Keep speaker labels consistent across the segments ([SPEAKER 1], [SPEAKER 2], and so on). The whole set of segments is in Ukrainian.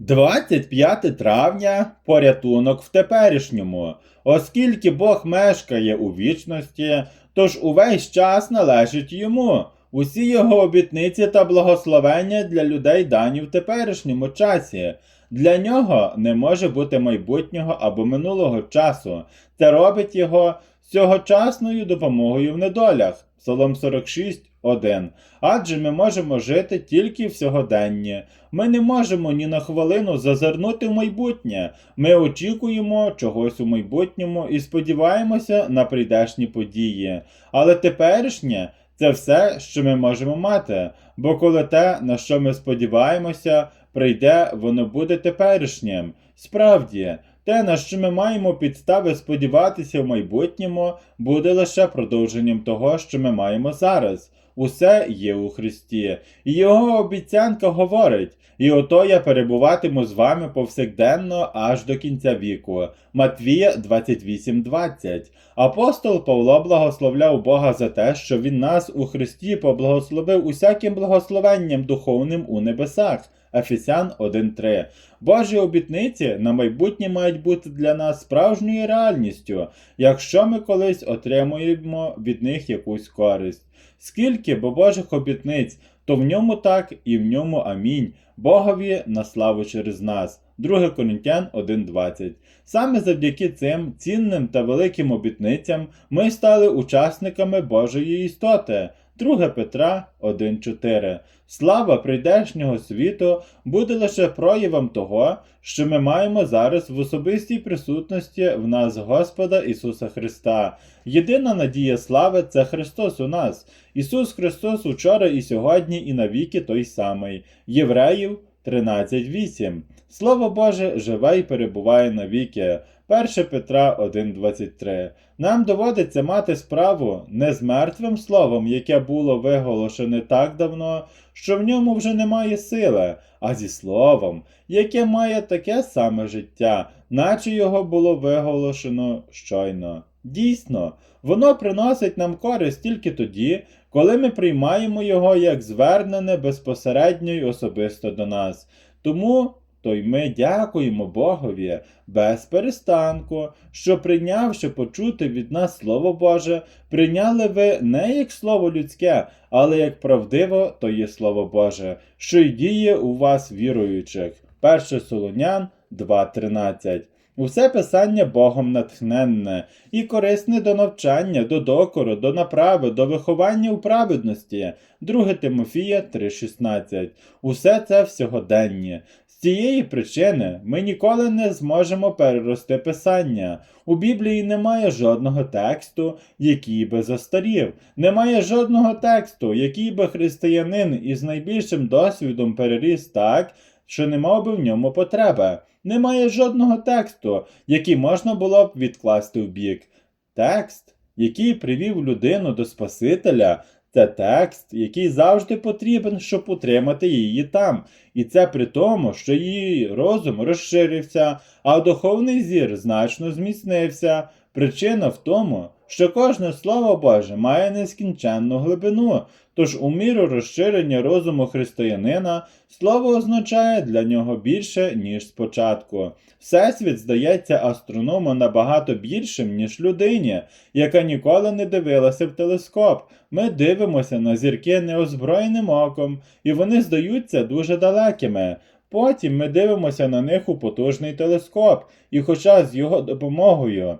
[SPEAKER 1] 25 травня порятунок в теперішньому, оскільки Бог мешкає у вічності, тож увесь час належить йому. Усі його обітниці та благословення для людей дані в теперішньому часі. Для нього не може бути майбутнього або минулого часу. Це робить його сьогочасною допомогою в недолях. Псалом 46, 1. Адже ми можемо жити тільки в сьогоденні. Ми не можемо ні на хвилину зазирнути в майбутнє. Ми очікуємо чогось у майбутньому і сподіваємося на прийдешні події. Але теперішнє це все, що ми можемо мати. Бо коли те, на що ми сподіваємося, прийде, воно буде теперішнім. Справді, те, на що ми маємо підстави сподіватися в майбутньому, буде лише продовженням того, що ми маємо зараз. Усе є у Христі. І його обіцянка говорить: і ото я перебуватиму з вами повсякденно аж до кінця віку. Матвія 28.20. Апостол Павло благословляв Бога за те, що він нас у Христі поблагословив усяким благословенням духовним у небесах. Ефесян 1.3. Божі обітниці на майбутнє мають бути для нас справжньою реальністю, якщо ми колись отримуємо від них якусь користь. Скільки бо Божих обітниць, то в ньому так і в ньому амінь. Богові на славу через нас. 2 Коринтян 1.20. Саме завдяки цим цінним та великим обітницям ми стали учасниками Божої істоти. 2 Петра 1.4. Слава прийдешнього світу буде лише проявом того, що ми маємо зараз в особистій присутності в нас Господа Ісуса Христа. Єдина надія слави це Христос у нас. Ісус Христос учора і сьогодні, і навіки той самий. Євреїв 13.8. Слово Боже живе і перебуває навіки. 1 Петра 1.23. Нам доводиться мати справу не з мертвим словом, яке було виголошене так давно, що в ньому вже немає сили, а зі словом, яке має таке саме життя, наче його було виголошено щойно. Дійсно, воно приносить нам користь тільки тоді, коли ми приймаємо його як звернене безпосередньо й особисто до нас. Тому то й ми дякуємо Богові без перестанку, що прийнявши почути від нас Слово Боже, прийняли ви не як слово людське, але як правдиво то є Слово Боже, що й діє у вас віруючих. 1 Солонян 2.13 Усе писання Богом натхненне і корисне до навчання, до докору, до направи, до виховання у праведності. 2 Тимофія 3,16. Усе це всьогоденні. Цієї причини ми ніколи не зможемо перерости писання. У Біблії немає жодного тексту, який би застарів. Немає жодного тексту, який би християнин із найбільшим досвідом переріс так, що не мав би в ньому потреби. Немає жодного тексту, який можна було б відкласти в бік. Текст, який привів людину до Спасителя, це текст, який завжди потрібен, щоб утримати її там. І це при тому, що її розум розширився, а духовний зір значно зміцнився. Причина в тому, що кожне слово Боже має нескінченну глибину, тож у міру розширення розуму християнина слово означає для нього більше, ніж спочатку. Всесвіт здається астроному набагато більшим, ніж людині, яка ніколи не дивилася в телескоп. Ми дивимося на зірки неозброєним оком, і вони здаються дуже далекими. Потім ми дивимося на них у потужний телескоп, і хоча з його допомогою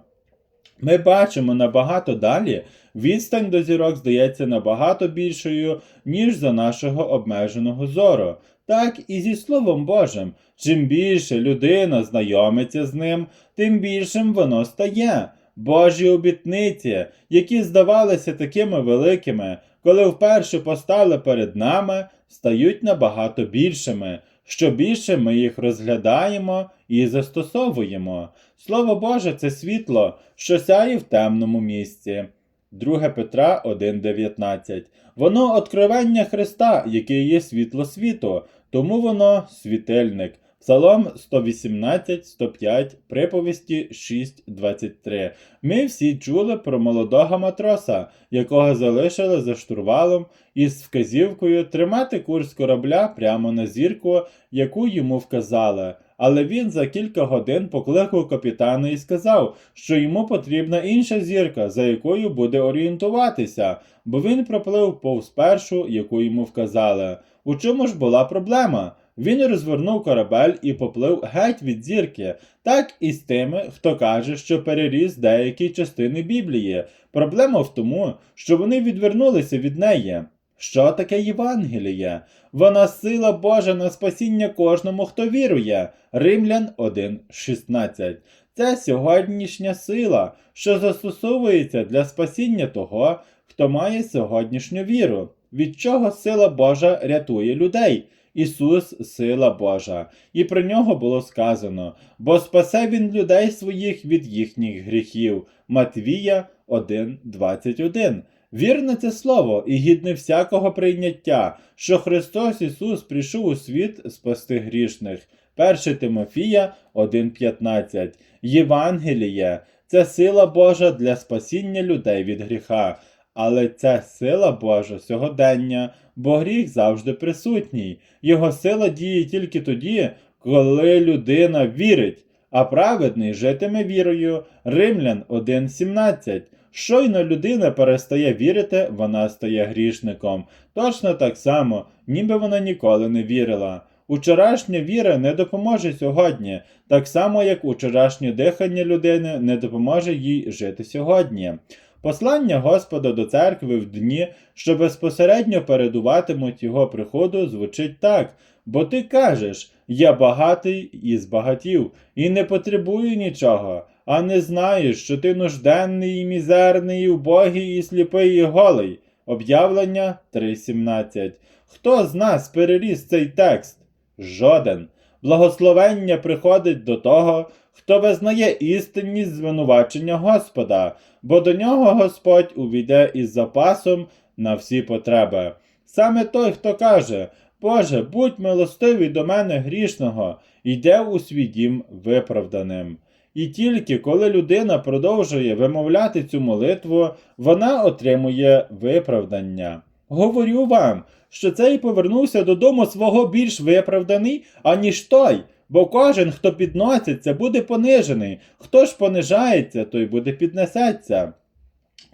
[SPEAKER 1] ми бачимо набагато далі, відстань до зірок здається набагато більшою, ніж за нашого обмеженого зору. Так і зі Словом Божим. Чим більше людина знайомиться з ним, тим більшим воно стає. Божі обітниці, які здавалися такими великими, коли вперше постали перед нами, стають набагато більшими. Що більше ми їх розглядаємо і застосовуємо. Слово Боже це світло, що сяє в темному місці. 2 Петра 1,19 Воно откровення Христа, яке є світло світу, тому воно світильник. Псалом 118, 105, приповісті 6.23. Ми всі чули про молодого матроса, якого залишили за штурвалом із вказівкою тримати курс корабля прямо на зірку, яку йому вказали. Але він за кілька годин покликав капітана і сказав, що йому потрібна інша зірка, за якою буде орієнтуватися, бо він проплив повз першу, яку йому вказали. У чому ж була проблема? Він розвернув корабель і поплив геть від зірки, так і з тими, хто каже, що переріс деякі частини Біблії. Проблема в тому, що вони відвернулися від неї. Що таке Євангеліє? Вона сила Божа на спасіння кожному, хто вірує. Римлян 1.16. Це сьогоднішня сила, що застосовується для спасіння того, хто має сьогоднішню віру. Від чого сила Божа рятує людей? Ісус сила Божа, і про нього було сказано: бо спасе він людей своїх від їхніх гріхів. Матвія 1.21. Вірне це слово і гідне всякого прийняття, що Христос Ісус прийшов у світ спасти грішних. 1 Тимофія 1.15. Євангеліє це сила Божа для спасіння людей від гріха. Але це сила Божа сьогодення, бо гріх завжди присутній. Його сила діє тільки тоді, коли людина вірить, а праведний житиме вірою. Римлян 1.17. Щойно людина перестає вірити, вона стає грішником. Точно так само, ніби вона ніколи не вірила. Учорашня віра не допоможе сьогодні, так само як учорашнє дихання людини не допоможе їй жити сьогодні. Послання Господа до церкви в дні, що безпосередньо передуватимуть його приходу, звучить так: бо ти кажеш, я багатий і збагатів, і не потребую нічого, а не знаєш, що ти нужденний і мізерний, і вбогий, і сліпий, і голий. Об'явлення 3.17. Хто з нас переріс цей текст? Жоден. Благословення приходить до того, хто визнає істинність звинувачення Господа, бо до нього Господь увійде із запасом на всі потреби. Саме той, хто каже, Боже, будь милостивий до мене грішного, йде у свій дім виправданим. І тільки коли людина продовжує вимовляти цю молитву, вона отримує виправдання. Говорю вам, що цей повернувся додому свого більш виправданий, аніж той, бо кожен, хто підноситься, буде понижений, хто ж понижається, той буде піднесеться.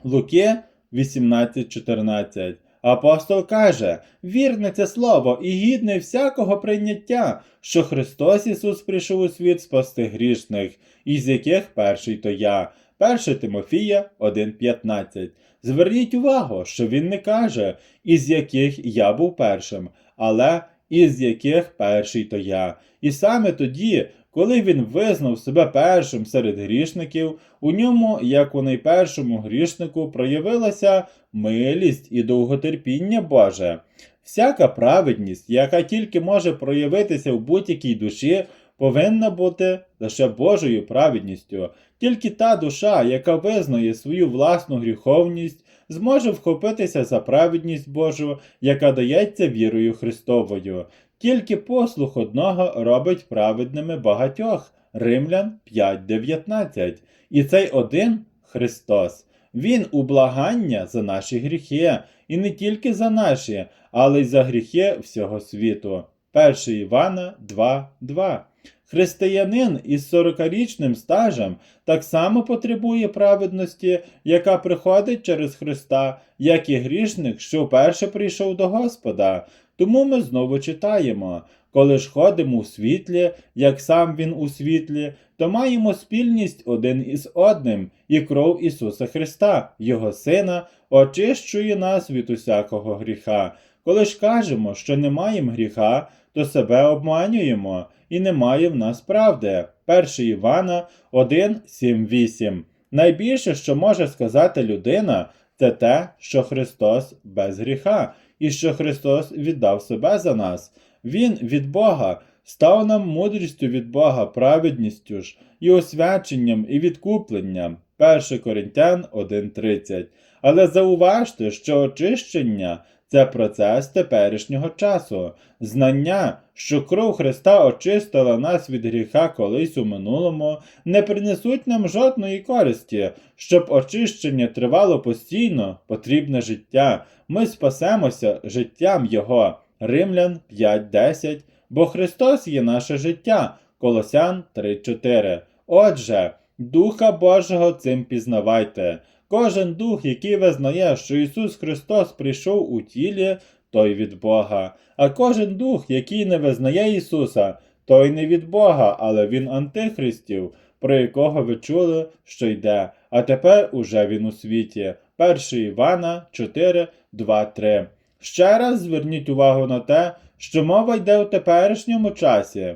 [SPEAKER 1] Луки 18.14 Апостол каже: вірне це слово і гідне всякого прийняття, що Христос Ісус прийшов у світ спасти грішних, із яких перший то я. 1 Тимофія 1.15. Зверніть увагу, що він не каже, із яких я був першим, але із яких перший то я. І саме тоді, коли він визнав себе першим серед грішників, у ньому, як у найпершому грішнику, проявилася милість і довготерпіння Боже. Всяка праведність, яка тільки може проявитися в будь-якій душі, повинна бути лише Божою праведністю. Тільки та душа, яка визнає свою власну гріховність, зможе вхопитися за праведність Божу, яка дається вірою Христовою. Тільки послух одного робить праведними багатьох. Римлян 5.19. І цей один Христос. Він у благання за наші гріхи, і не тільки за наші, але й за гріхи всього світу. 1 Івана 2.2. Християнин із 40-річним стажем так само потребує праведності, яка приходить через Христа, як і грішник, що вперше прийшов до Господа. Тому ми знову читаємо: коли ж ходимо у світлі, як сам Він у світлі, то маємо спільність один із одним, і кров Ісуса Христа, Його Сина, очищує нас від усякого гріха. Коли ж кажемо, що не маємо гріха, то себе обманюємо, і немає в нас правди. 1 Івана 1, 7, 8. Найбільше, що може сказати людина, це те, що Христос без гріха, і що Христос віддав себе за нас. Він від Бога став нам мудрістю від Бога, праведністю ж, і освяченням, і відкупленням. 1 Коринтян 1.30. Але зауважте, що очищення це процес теперішнього часу. Знання, що кров Христа очистила нас від гріха колись у минулому, не принесуть нам жодної користі. Щоб очищення тривало постійно, потрібне життя. Ми спасемося життям Його. Римлян 5.10. Бо Христос є наше життя. Колосян 3.4. Отже, Духа Божого цим пізнавайте. Кожен дух, який визнає, що Ісус Христос прийшов у тілі, той від Бога. А кожен дух, який не визнає Ісуса, той не від Бога, але він антихристів, про якого ви чули, що йде, а тепер уже він у світі. 1 Івана 4, 2, 3. Ще раз зверніть увагу на те, що мова йде у теперішньому часі.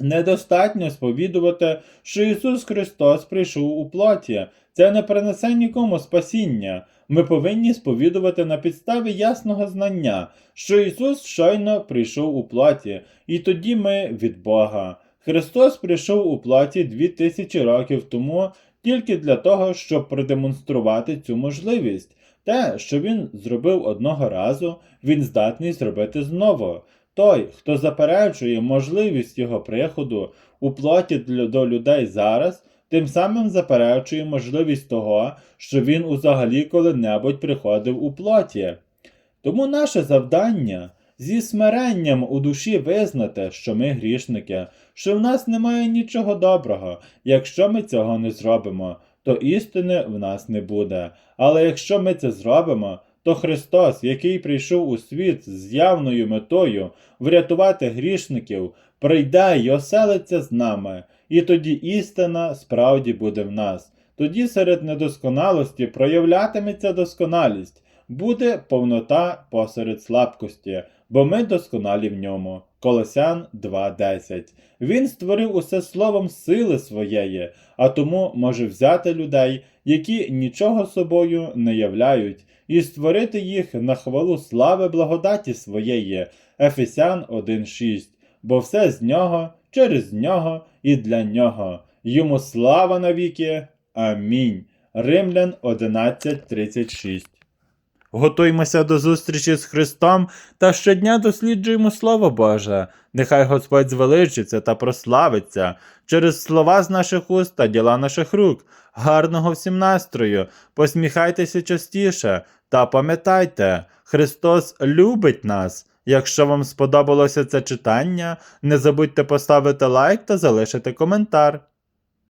[SPEAKER 1] Недостатньо сповідувати, що Ісус Христос прийшов у плоті. Це не принесе нікому спасіння. Ми повинні сповідувати на підставі ясного знання, що Ісус щойно прийшов у плоті, і тоді ми від Бога. Христос прийшов у плоті дві тисячі років тому тільки для того, щоб продемонструвати цю можливість. Те, що Він зробив одного разу, Він здатний зробити знову. Той, хто заперечує можливість його приходу у плоті до людей зараз, тим самим заперечує можливість того, що він взагалі коли-небудь приходив у плоті. Тому наше завдання зі смиренням у душі визнати, що ми грішники, що в нас немає нічого доброго. Якщо ми цього не зробимо, то істини в нас не буде. Але якщо ми це зробимо, то Христос, який прийшов у світ з явною метою врятувати грішників, прийде й оселиться з нами, і тоді істина справді буде в нас. Тоді серед недосконалості проявлятиметься досконалість, буде повнота посеред слабкості, бо ми досконалі в ньому. Колосян 2.10. Він створив усе словом сили своєї, а тому може взяти людей, які нічого собою не являють, і створити їх на хвалу слави благодаті своєї. Ефесян 1.6. Бо все з нього, через нього і для нього. Йому слава навіки. Амінь. Римлян 11.36. Готуймося до зустрічі з Христом та щодня досліджуємо Слово Боже. Нехай Господь звеличиться та прославиться через слова з наших уст та діла наших рук. Гарного всім настрою, посміхайтеся частіше та пам'ятайте, Христос любить нас. Якщо вам сподобалося це читання, не забудьте поставити лайк та залишити коментар.